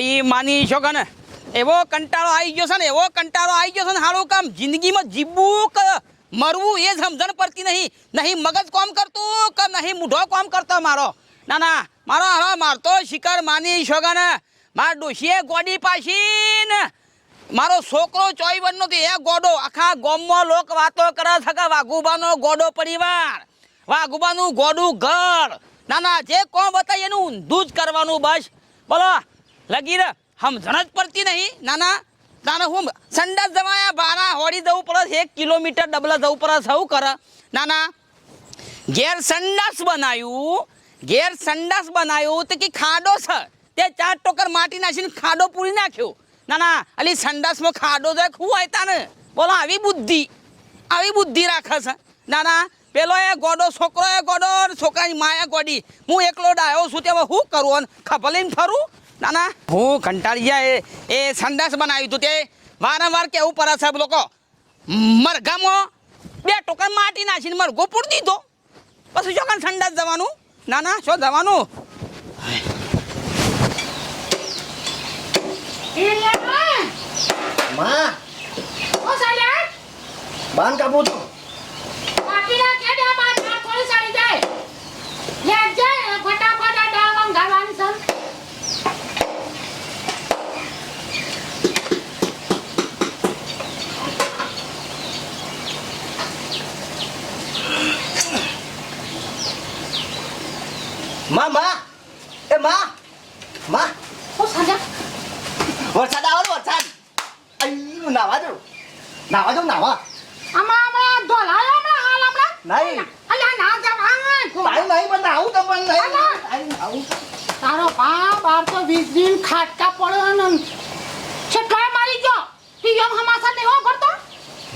તારી માની છો કે એવો કંટાળો આવી ગયો છે ને, એવો કંટાળો આવી ગયો છે ને, હારું કામ જિંદગીમાં જીવવું કે મરવું એ સમજણ પડતી નહીં. નહીં મગજ કોમ કરતું કે નહીં મૂઢો કોમ કરતો મારો? ના ના, મારો હવે મારતો શિકાર માની કે ને? મારા ડોશીએ ગોડી પાછી ને, મારો છોકરો ચોઈવનનો તો એ ગોડો, આખા ગોમમાં લોક વાતો કરે છે વાઘુબાનો ગોડો પરિવાર, વાઘુબાનું ગોડું ઘર. ના ના, જે કોમ બતાવીએ એનું ઊંધું જ કરવાનું બસ. બોલો લગી રે સમજણ જ પડતી નહીં. નાના ના ના ના હું સંડાસ જમાયા બારા હોડી જવું પડે એક કિલોમીટર ડબલા જવું પડે, સૌ કરે. નાના, ઘેર સંડાસ બનાવ્યું ઘેર સંડાસ બનાવ્યું તો કે ખાડો છે. તે ચાર ટોકર માટી નાખીને ખાડો પૂરી નાખ્યો. ના ના અલી સંડાસમાં ખાડો જાય ખૂબ આવતા ને? બોલો, આવી બુદ્ધિ આવી બુદ્ધિ રાખે છે. ના ના પેલો એ ગોડો, છોકરો એ ગોડો છોકરાની માયા ગોડી. હું એકલો ડાયો છું તે હવે શું કરું ખબર લઈને ફરું? ના ના હું કંટાળી જાય એ- એ સંડાસ બનાવ્યું હતું તે. વારંવાર કેવું પડે સાહેબ લોકો? મરઘામાં બે ટોકન માટી નાખીને મરઘો ગોપુર દીધો. પછી શું કાંઈ સંડાસ જવાનું? ના ના શું જવાનું? માં. બાન કાપું છું. માં માં એ માં માં વરસાદ આવો ને વરસાદ અઈ નાવા દો નાવા દો નાવા નહીં તારું નહીં પણ નાવું તો પણ નહીં અલા. તારું નાવું તારો બા બાર તો વીસ દિન ખાટકા પડ્યો ને છેટલાય મારી ગયો તું એમ હમાસા નહીં હો કરતો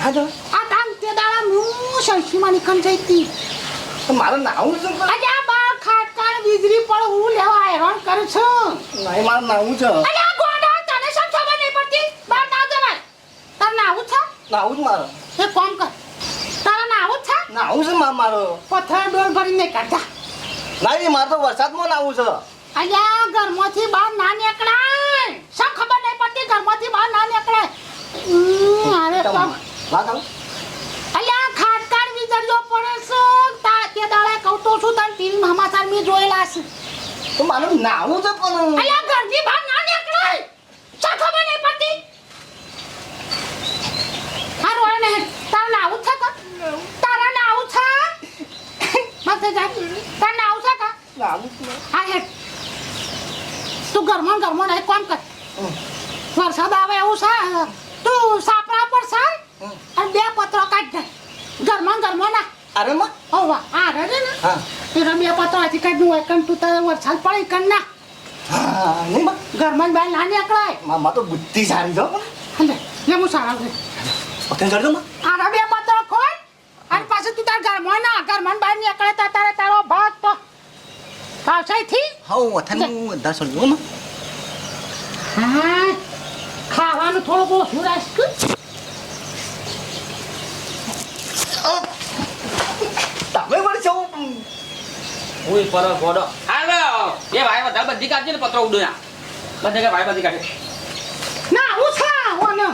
ના જો આ દામ તે દાડા હું સંશીમાં નીકળ જઈતી. તો મારે નાવું છે પણ. આજે આ બાર ખાટકા ને વીજળી પડે હું લેવા હેરાન કરું છું. નહીં મારે નાવું છે. અરે આ ગોડા તને સમ ખબર નહીં પડતી? બહાર ના જવાય તાર નાવું છે? નાવું જ મારે. એ કોમ કર. તારા નાવું છે? નાવું છે માં મારો. પથ્થર ડોલ ભરીને કાઢતા નહીં મારે તો વરસાદમાં નાવું છે. અલ્યા ઘરમાંથી બહાર ના નીકળાય. સમ ખબર નહીં પડતી? ઘરમાંથી બહાર ના નીકળાય. અરે બાપ. વાત આવું? અલ્યા ખાટકાળ વીજળીઓ પડે છે. તા તે દાડે કહું તો છું તને ટીવી સમાચાર મેં જોયેલા છે. તો મારે નાવું છે પણ. અલ્યા ઘરથી બહાર ના નીકળાય. સમ ખબર નહીં પડતી? હા રોય ને. તારા નાવું છે કા? તારા નાવું છે? મત જા. તારા નાવું છે કા? નાવું હા હેડ. તું ઘરમાં ઘરમાં કોમ કર. વરસાદ આવે એવું છે? તું. અને બે પત્રો કાઢ દે ઘરમાં ઘરમાં ના અરે માં ઓ વાહ આ રે ને. હા. તેરા બે પત્રો આથી કાઢ હોય કણ તું તારે વરસાદ પડે કણ ના. હા નહીં માં. ઘરમાં બહાર ના નીકળાય. માં માં તો બુદ્ધિ સારી જો હલે લે હું સારા છે. પતંગ ચડજો માં. આ રે બે પત્રો ખોલ. અને પાછું તું તાર ઘરમાં ના ઘરમાં બહાર નીકળે તો તારે તારો ભાગ તો. પાછળથી હાઉ હું દસ ચડજો માં. હા ખાવાનું થોડુંક ઓછું રાખશું તમે પણ છો હું પર ગોડો આવે એ ભાઈ બધા બધી કાઢજે ને પત્રો ઉડ્યા બધે કે ભાઈ બધી કાઢે ના હું છા ઓને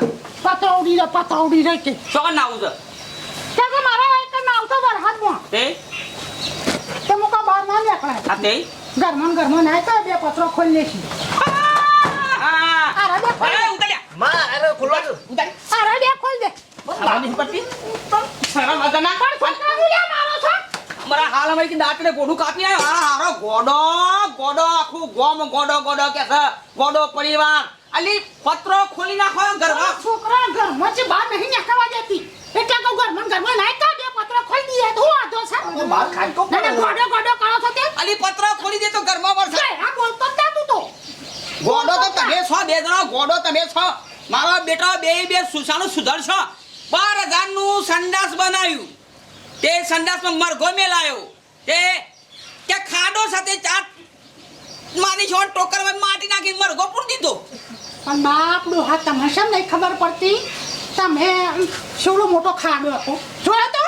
પતો ઉડી રે પતો ઉડી રે કે શું ના નાવું છે તે કે મારો એક ના આવતો વરહાદમાં તે તે મુકા બહાર ના નીકળે આ તે ઘરમાં ઘરમાં ના તો બે પત્રો ખોલી લેશી હા અરે બે ખોલ અરે દે. ઉતાર્યા માં અરે છો ઉતારી. અરે બે ખોલ દે. નથી પડતી શરમ વગર ના મુલ્યા મારો છો. હાલ અમારી દાંતને ગોડું કાપી આવ્યો. હારા હારો ગોડો ગોડો આખું ગોમ ગોડો ગોડો કે છે. ગોડો પરિવાર. અલી પત્રો ખોલી નાખો ઘરમાં. છોકરા ઘરમાં જ બહાર નહીં નીકળવા દેતી. એટલે કહું ઘરમાં ઘરમાં નાય તો બે પત્રો ખોલી દીએ તો વાંધો છે? બહાર ખાટકો ના ના ગોડો ગોડો કરો છો તે અલી પત્રો ખોલી દે તો ઘરમાં વરસાદ જરા બોલતો જ તું તો. ગોડો તો તમે છો બે જણા. ગોડો તમે છો. મારો બેટા બે બે સુસાનું સુધરશો. બાર હજારનું સંડાસ બનાવ્યું. તે સંડાસમાં મરઘો મેલાયો તે કે ખાડો સાથે ચાર માની છો ટોકરમાં માટી નાખી મરઘો પૂરી દીધો. પણ બાપડું હા તમને શેમ નહીં ખબર પડતી? તમે શેવડો મોટો ખાડો હતો. જોયો તો?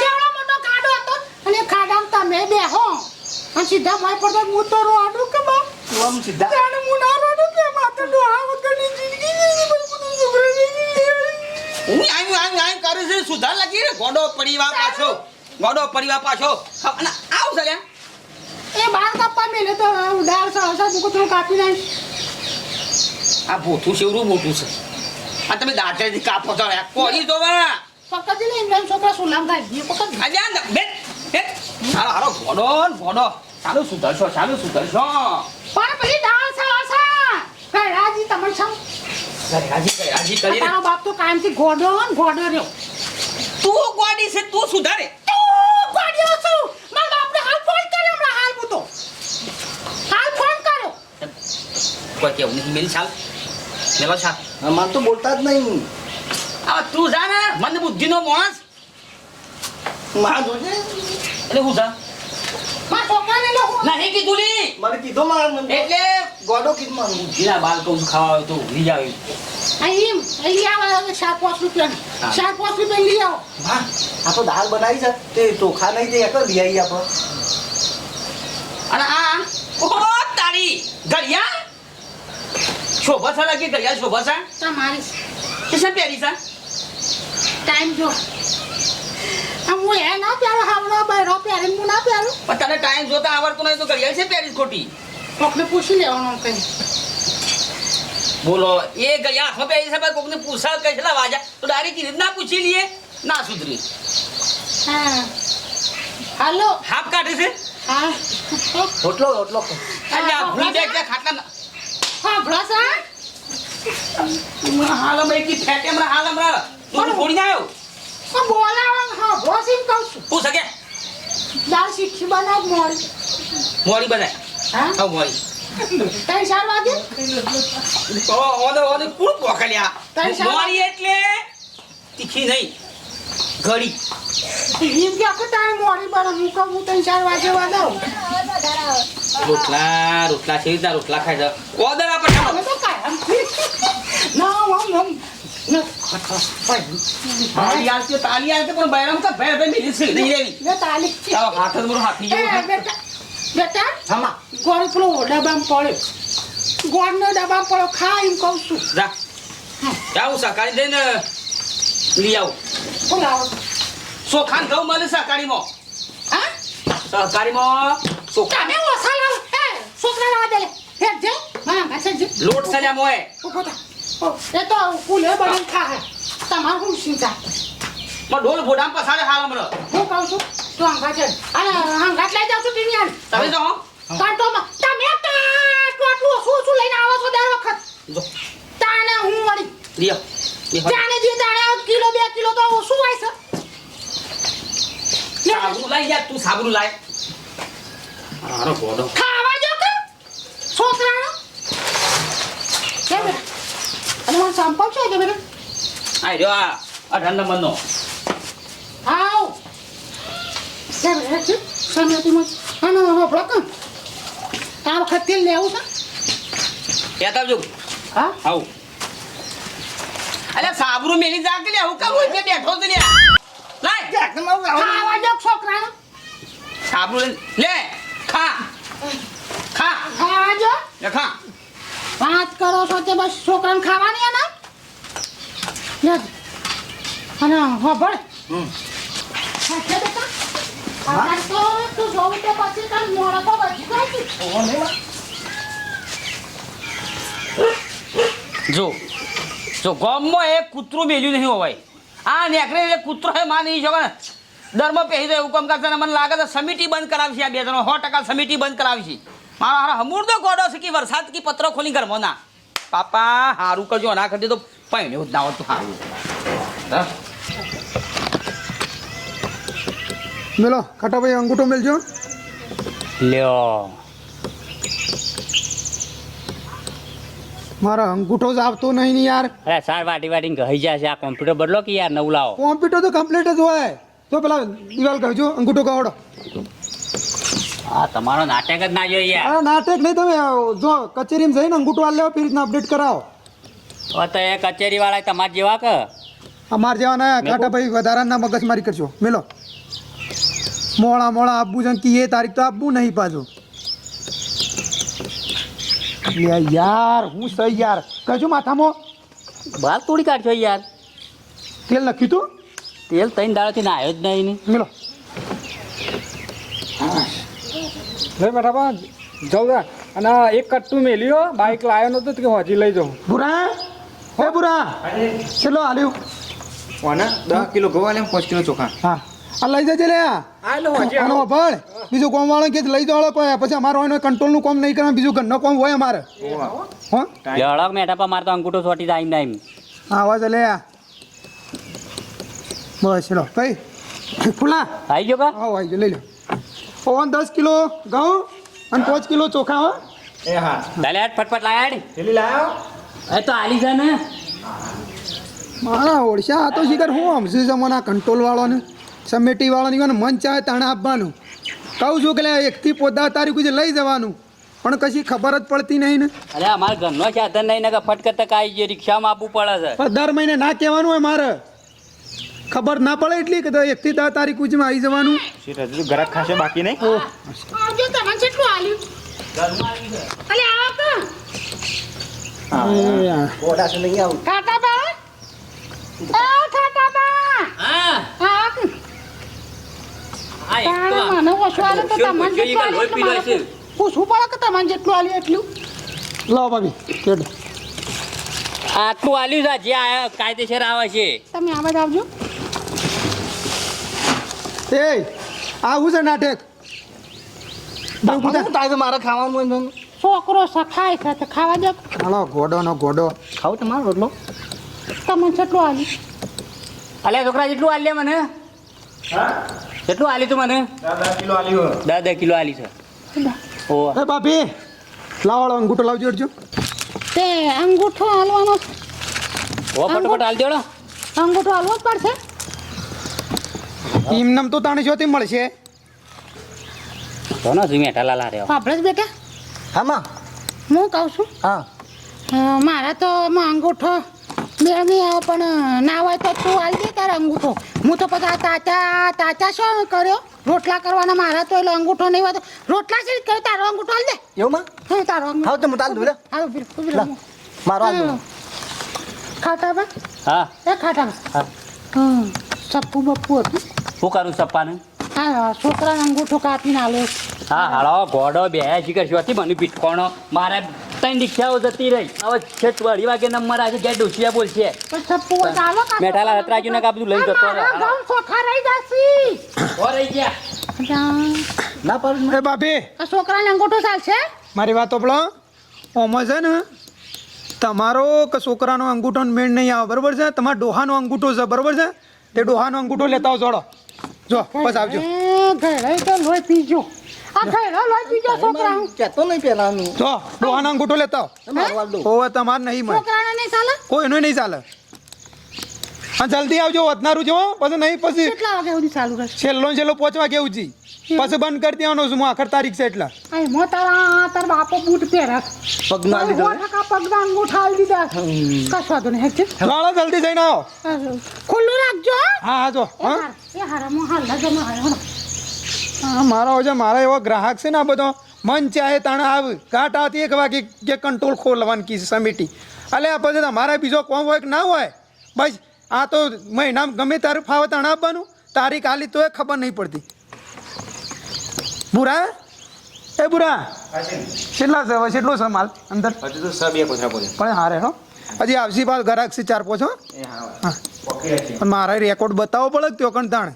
શેવડો મોટો ખાડો હતો. અને ખાડામાં તમે બેહો અને સીધા માય પડતો હું તો રોડું કે બાપ? સીધા? હું ના રોડું કે માથે હું આયું આયું આયું કરું છું. સુધાર લાગી ગોડો પરિવાર પાછો. ગોડો પરિવાર પાછો. અને આવ છે એ બાર કાપવા મેલે તો દાળ સાસા મૂકો થોડું કાપી નાખ આ ભોથું શેવડું મોટું છે. આ તમે દાંતેથી કાપો છો કોઈ કોની જોવા? પકડી લે ઇમરાન છોકરા સુલામ ગાય? દે પકડ. અલ્યા ને બે હારો હારો ગોડો ગોડો. ચાલુ સુધરશો ચાલુ સુધરશો. પણ પેલી દાળ સાસા કરાજી કઈ રાજી તમે કરીને તારો બાપ તો કાયમથી ગોડો ને ગોડો રહ્યો. તું ગોડી છે તું સુધારે. તું ગોડ્યો છું. મારા બાપને હાલ ફોન કર્યો હમણાં હાલ મૂતો હાલ ફોન કર્યો. કોઈ કેવું નહીં મેલી છાલ મેલો છાલ અમાર તો બોલતા જ નહીં. આ તું જા ને મંદ બુદ્ધિનો માણસ. માં જોજે એટલે હું જા. મારા છોકરાને લો નહીં કીધું લી. મને કીધો માર એટલે ગોડો કિંમત મારું બાળકો ખાવા તો લઈ જાવ. અહીં લઈ આવો ચાર પાંચ રૂપિયા. ચાર પાંચ રૂપિયા લઈ આવો. હા આ તો દાળ બનાવી છે. તે ચોખા નહીં તે એક લઈ આવી આપણે. અને આ? ઓહો તારી ઘડિયાળ શોભા છે લાગી ઘડિયાળ શોભા છે? તમારી છે. પહેરી છે? ટાઈમ જો. આમ હું એ ના પહેરો હાવડો બહેરો પહેરીને હું ના પહેરું. પણ તને ટાઈમ જોતા આવડતું નહીં તો ઘડિયાળ છે પહેરી ખોટી? કોકને પૂછી લેવાનું કઈ? બોલો એ ગયા હાથમાં પહેરી સાહેબ પણ કોકને પૂછા કે કેટલા વાગ્યા તો ડાયરેક્ટ રીત ના પૂછી લઈએ ના સુધરી. હા. હાલો. હાફ કાઢે છે? હા. રોટલો રોટલો. એટલે આ ભૂલ બે કે ખાટલા હા ભલાસા હમણાં હાલ હમણાં એકલી ફેટે હમણાં હાલ હમણાં. તું છોડી આવ્યો. હું બોલાવાનું હા ભોસીમ કહું છું. પૂછ કે દાળ શીખી બનાવ મોરી મોરી બનાય. હા? હા મોડી ત્રણ ચાર વાગે? ઓ ઓને ઓને પૂરું પોકલ્યા તારી શાળા- એટલે. તીખી નહીં. ઘડી. એમ કે આખું તારે મોડી બને હું કહું ચાર વાગે વાગાવું રોટલા રોટલા છે રીતના રોટલા ખાઈ છે ઓર્ડર આપણે તો કાયમ ના આમ તાલી આલતી પણ બૈરામ તો ભેર ભેર મિલી છે. નહીં લેવી. તાલી હાથ જ મારો હાથી જેવો. બેટા? હમા. ગોળ પેલો ડબ્બામાં પડ્યો ગોળનો ડબ્બામાં પડ્યો ખા એમ કહું છું. જા. હું. સકાળી જઈને લઈ આવું. બોલાવો ચોખાન ઘઉં મળે સહકારીમાં હા? સહકારીમાં ચોખા મેં ઓછા લાવ. હે છોકરા લાવા દે હે જે. હા ગાછે જે. લોટ થા. ઓ, એ તો કુલે બની ખા હે. તમાર હું ચિંતા માં ઢોલ ગોડામ પસાડે હાલ હમણાં હું કહું છું તું હંગાત હેડ અરે હંગાત લઈ જાઉં છું ટીનિયાન તમે જો હો. કાંટોમાં તમે કાંટો આટલું શું શું લઈને આવો છો દર વખત? જો. તાને હું વળી? આવ. જાણે જે દાણે કિલો બે કિલો તો ઓછું હોય છે? સાબુ લઈ લાઈ યાર તું સાબુ લાય. હારો ગોડો ખાવા જો કે? છોકરાનો કે બેટા. અને મને સંપલ છે કે બેટા આ રહ્યો આ અઢાર નંબરનો આવ કે બેટા છે સમિતિમાં આનો હોપડો કમ આ વખત તેલ લેવું છે. યાદ આવજો. હા? આવ. અલ્યા સાબરું મેલી જા કે લે હું કરું એટલે બેઠો છે લે લાય. ખાવા છોકરાનો? સાબરું લે ખા. ખા. ખાવા જો લે ખા. વાત કરો છો તે બસ છોકરાને ખાવાની આના લે. અને હમ. હા બેટા આ તો જોવું તો પછી તાર મોડા તો વધી જાય જો જો ગામમાં એક કૂતરું મેલ્યું નહીં હોય આ નેકરે એક કૂતરો હે માં નહીં જોવા દરમાં પહેરી દે એવું કામ કરતા ને મને લાગે છે સમિટી બંધ કરાવશે આ બે જણો. સો ટકા સમિટી બંધ કરાવશે મારા હારા હમૂર તો ગોડો છે કે વરસાદ કી પત્રો ખોલી ઘરમાં ના? પાપા હારું કરજો ના કરજો તો પૈણ્યું જ ના હોતું તો હારું હા? મેલો કાટાભાઈ અંગૂઠો મેલજો. લ્યો. મારા અંગૂઠો જ આવતો નહીં ને યાર. અરે સાર વાટી વાટીને કહી જાય છે આ કોમ્પ્યુટર બદલો કે યાર નવું લાવો? કોમ્પ્યુટર તો કમ્પ્લીટ જ હોય. તો પેલા દિવાલ કહેજો અંગૂઠો કહોડો આ તમારો નાટક જ ના જોઈએ યાર. અરે નાટક નહીં તમે જો કચેરીમાં જઈને અંગૂઠો આલ લેવો ફરી રીતના અપડેટ કરાવો. હવે તો એ કચેરી વાળા તમારા જેવા કે? અમાર જેવા ના ખાટાભાઈ વધારાના મગજમારી કરજો. મેલો. મોળા મોળા આપવું છે ને કે એ તારીખ તો આપવું નહીં પાછું. યાર હું સહી યાર. કજું માથામાં. બાર તોડી કાઢશો યાર. તેલ નખ્યું તું? તેલ ત્રણ દાડાથી નાયો જ નહીં ને. મિલો. લે બેઠા પણ જવું રા અને એક એક કટ્ટું મેલ્યો બાઈક લાવ્યો નતો તો કે હોજી લઈ જાઉં. બુરા? હે. બુરા? ચલો આલ્યું. કોના દસ કિલો ગોવા લેમ પાંચ કિલો ચોખા. હા. આ લઈ જજે લે આનો ભળ બીજું કોમ વાળો કે લઈ જવાળો કોઈ પછી અમારો એનો કંટ્રોલનું કોમ નહીં કરવાનું બીજું ઘરનો કોમ હોય અમારે. હો? લડક મેઠા પર મારતો અંગૂઠો છોટી જાય એમ હા વાજ લે આ. બસ ચલો કઈ ફૂલા. આવી ગયો કા? હા આવી ગયો લઈ લો. ઓન દસ કિલો ઘઉં અને પાંચ કિલો ચોખા હો. એ હા. દાલે હાટ ફટફટ લાયા ને પેલી લાયો. એ તો આલી છે ને. મારા ઓળશા આ તો શીખર હું સમજુ છે મને કંટ્રોલ કંટ્રોલ વાળાને સમેટી વાળાની કોને મન ચાહે તાણે આપવાનું. કહું છું કે લે એકથી પોતા તારીખ સુધી લઈ જવાનું. પણ કશી ખબર જ પડતી નહીં ને. અરે અમારા ઘરનો સાધન નહીં ને કે તક આવી જે રિક્ષામાં આપવું પડે છે. દર મહિને ના કહેવાનું હોય મારે. ખબર ના પડે એટલી કે એકથી દસ તારીખ સુધીમાં આવી જવાનું. હજુ તો ખાશે બાકી નહીં? આવજો તમને કેટલું આલ્યું. અલે આવો તો. ઘોડા છે લઈ આવું. ખાટા બા એ બા હા. તારે મને ઓછું આલે તો તમને જેટલું આલે. પૂછવું પડે કે તમને જેટલું આલ્યું એટલું? લો ભાભી કેડો. આટલું આલ્યું છે જે આ કાયદેસર આવે છે. તમે આ બાજુ આવજો. એ આવું છે નાટક. હું તારે મારે ખાવાનું છોકરો સખાય છે તો ખાવા દે. હાલો ગોડો નો ગોડો. ખાવ તમારો રોટલો? તમને કેટલું આલ્યું અલે છોકરા જેટલું આલ્યા મને. કેટલું આલી તું મને? દસ કિલો આલ્યું દસ દસ કિલો આલી છે. ઓ એ ભાભી લાવાળો અંગૂઠો લાવજો અડજો. તે અંગૂઠો હાલવાનો ઓ ફટોફટ હાલ દેડો. અંગૂઠો હાલવો જ પડશે. એમનેમ તો તાણે જોતી મળશે. તો ના મેઠા લાલા રહ્યો. આપણે જ બેટા. હામાં? હું કહું છું. હા. મારા તો અંગૂઠો બે નહીં આવે પણ ના હોય તો તું હાલ દે તારા અંગૂઠો. હું તો પછી આ તાચા તાચા શું કર્યો? રોટલા કરવાના મારા તો એટલે અંગૂઠો નહીં હોય રોટલા છે કર્યો તારો અંગૂઠો દે. એવું માં? હા તારો અંગૂઠો. હાવ તો હું તાલ દઉં લે. હાલો ઊભી રહો, ઊભી લા, રહો. મારો આ ખાટા હા. હા. એ ખાટાબા હા. હમ સપ્પુ બપ્પુ હતું. શું કરું સપ્પાને? હા છોકરાને અંગૂઠો કાપીને આલ્યો. હા હાલો ગોડો બે શીખર શોથી મને પીઠકોણો મારે ત્રણ દીક્ષાઓ જતી રહી. હવે છે અઢી વાગે નંબર આજે ગયા ડોસિયા હોય તો મેઠાલા હતરાજુ ને કાપતું લઈ જતો રહે. મારા રહી જશી. ઓ રહી ગયા. ના પર એ બાપી આ છોકરાને ચાલ ચાલશે? મારી વાત ઓપડો ઓમાં છે ને તમારો કે છોકરાનો અંગૂઠો મેળ નહીં આવે બરોબર છે? તમારા ડોહાનો અંગૂઠો છે બરોબર છે? તે ડોહાનો અંગૂઠો લેતા આવો જોડો. જો બસ આવજો. ઘરે તો લોહી પીજો. છોકરા નહીં પેલાનું જો ડોહાનો અંગૂઠો લેતા મારો હાલ દઉં આવો હોવે તમારે નહીં મળે. છોકરાને નહીં ચાલે? કોઈનો નહીં ચાલે. હા જલ્દી આવજો વધનારું જો પછી નહીં પછી કેટલા વાગે સુધી ચાલુ રહેશે? છેલ્લો ને છેલ્લો પહોંચવા કેવું જી પછી બંધ કરી દેવાનો છું હું આખર તારીખ છે એટલે. મો તારા તાર બાપો બૂટ પહેરા. પગનો હાલ દીધો પગના અંગૂઠા હાલ દીધા. કશો વાંધો નહીં હેઠે ચાલો જલ્દી જઈને આવો. ખુલ્લું રાખજો હા. હા જો હા. હાર એ હારામાં હાલ લાગે માં હાલ. હા મારો છે મારા એવા ગ્રાહક છે ને આ બધો મન ચાહે તાણે આવ કાટ આવતી એક વાગે કે કંટ્રોલ ખોલવાની કી સમિટી એટલે આ પછી તમારે બીજો કોમ હોય કે ના હોય? બસ આ તો મહિનામાં ગમે તારે ફાવે તાણે આપવાનું. તારીખ આલી તો એ ખબર નહીં પડતી. બુરા? એ બુરા? કેટલા છે કેટલો છે માલ? અંદર? હજુ તો પણ હારે હો. હજી આવશી પાસ ગ્રાહક છે ચાર પોછો. હા. મારે રેકોર્ડ બતાવવો પડે ત્યો કણ તાણે?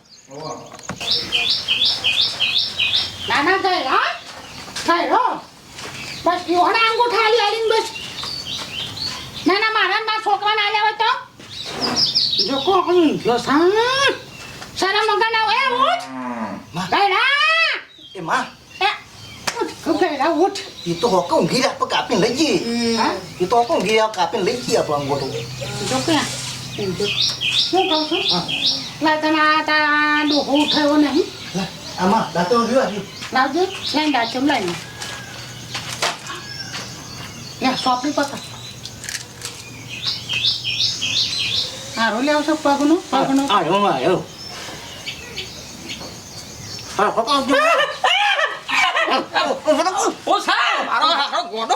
ના ના ગઈ હા? ગઈ હો. બસ યોડા અંગૂઠા હાલી હાલીને બસ. ના ના મારા મારા છોકરાને આલ્યા હોય તો? જો કોણ? જો સાં સારા મગન આવ એ ઉઠ. ગયડા એ માં. એ ઉઠ એ તો હોકો ઊંઘી રહ્યા કાપીને લઈ જઈએ. હા? એ તો હોકો ઊંઘી કાપીને લઈ જઈએ આપણો અંગોઠો. જો ક્યાં? હું કહું છું લા તને આ તારા ડોહો ઉઠાયો નહીં આમાં દાંતો રહ્યો હજી લાવજે લઈને દાચમ લઈને લે સોપડી પકડ હારો લે આવશે પગનો પગનો આવ્યો આવ્યો હા હોકો ઓ સાહેબ મારો હારો ગોડો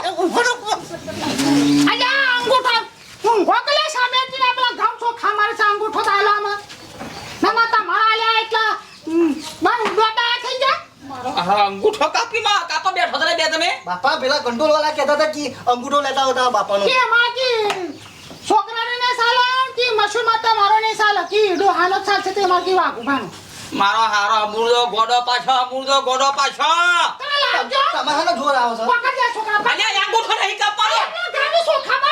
અલ્યા અંગૂઠા હું ગોકલે સામે થી આપણા ગામ છો ખા અમારે છે અંગૂઠો તો આલો આમાં ના ના તમારા આલ્યા એટલા. બસ દોડા થઈ જાય હા અંગૂઠો કાપી માં. કાપા બેઠો તને બે તમે. બાપા પેલા કંટ્રોલ વાળા કહેતા હતા કે અંગૂઠો લેતા હતા બાપાનો. કે એમાં કે છોકરાને ને સાલા કે મશુમાં તો મારો ને સાલા કે ડો હાલો ચાલશે તે માર કે વાગુ ભાનો મારો હારો અમૂર્દો ગોડો પાછો અમૂર્દો ગોડો પાછો. તમે હાલો જોર આવે છે. પકડ જા છોકરા અલ્યા અંગૂઠો નહીં કાપવાનો. ગામે સોખામાં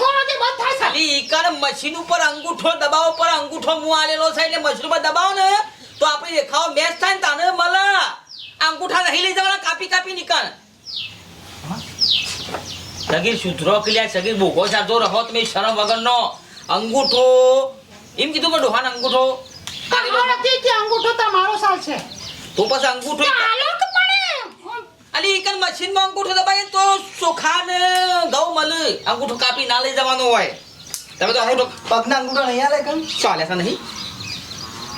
મોડું તો બંધ થાય ખાલી ઈકર મશીન ઉપર અંગૂઠો દબાવો પર અંગૂઠો મું આલેલો છે એટલે મશીન ઉપર દબાવો ને તો આપણી રેખાઓ મેચ થાય ને તાને મળે. અંગૂઠા નહીં લઈ જવાના કાપી કાપી નીકળ. સગીર સુધરો ક્લિયા સગીર ભૂખો સાચો રહો તમે શરમ વગરનો. અંગૂઠો એમ કીધું કે ડોહાન અંગૂઠો. તમારાથી કે અંગૂઠો તમારો છે? તો પછી અંગૂઠો ચાલો કે એક અલી ઈકર મશીનમાં અંગૂઠો દબાવીએ તો ચોખા ને ઘઉં મળે અંગૂઠો કાપી ના લઈ જવાનો હોય. તમે તો અંગૂઠો, પગના અંગૂઠો નહીં આલે કેમ ચાલે છે નહીં?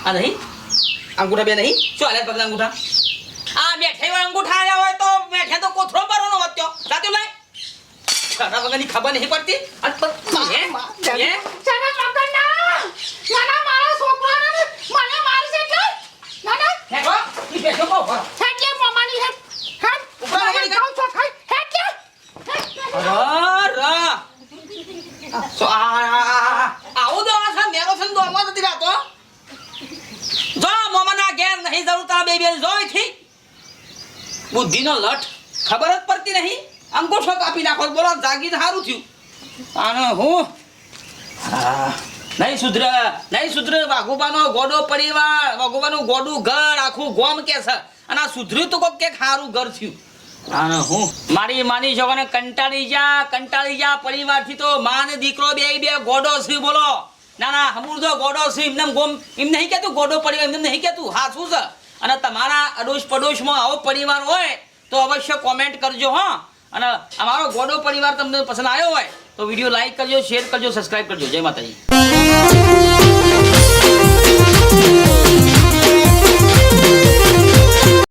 આ નહીં? અંગૂઠા બે નહીં? ચાલે પગના અંગૂઠા? આ વાળા અંગૂઠા આવ્યા હોય તો મેઠે તો કોથરો ભરવાનો વધ્યો સાચું લઈ. ખાના વગરની ખબર નહીં પડતી. અને પ- હે? હે? ચાલો પકડ ના નાના મારા છોકરાને ને મને મારશે એટલે નાના હેઠો, ઈ બેઠો કહો, ભરો. હેટલે મમાની હેટ હેટ ઉપર મમાની ગાઉં છો ખાઈ હેટલે અર, અર. સો, આ, આ, આ, આ. આવું દવા છે મેરો છે ને દોડવા નથી રાતો જો મોમાના ઘેર નહીં જરૂર તારા બે બેન જો અહીંથી બુદ્ધિનો લઠ. ખબર જ પડતી નહીં. અંગૂઠો કાપી નાખો બોલો જાગી સારું થયું. અને હું? નહીં સુધરે નહીં સુધરે, વાઘુબાનો ગોડો પરિવાર, વાઘુબાનું ગોડું ઘર, આખું ગોમ કે છે. અને આ સુધર્યું તો કોક કે સારું ઘર થયું. અને હું? મારી માની છોકરાને કંટાળી જા કંટાળી જા. પરિવારથી તો માં ને દીકરો બે બે ગોડો છે, બોલો. ના ના હમુરદો ગોડો છે, એમને ગોમ, એમ નહીં કહેતું, ગોડો પરિવાર, એમને નહીં કહેતું. હા, શું છે? અને તમારા અડોશ પડોશમાં આવો પરિવાર હોય તો અવશ્ય કોમેન્ટ કરજો, હા. અને અમારો ગોડો પરિવાર તમને પસંદ આવ્યો હોય, તો વીડિયો લાઈક કરજો શેર કરજો સબસ્ક્રાઈબ કરજો. જય માતાજી.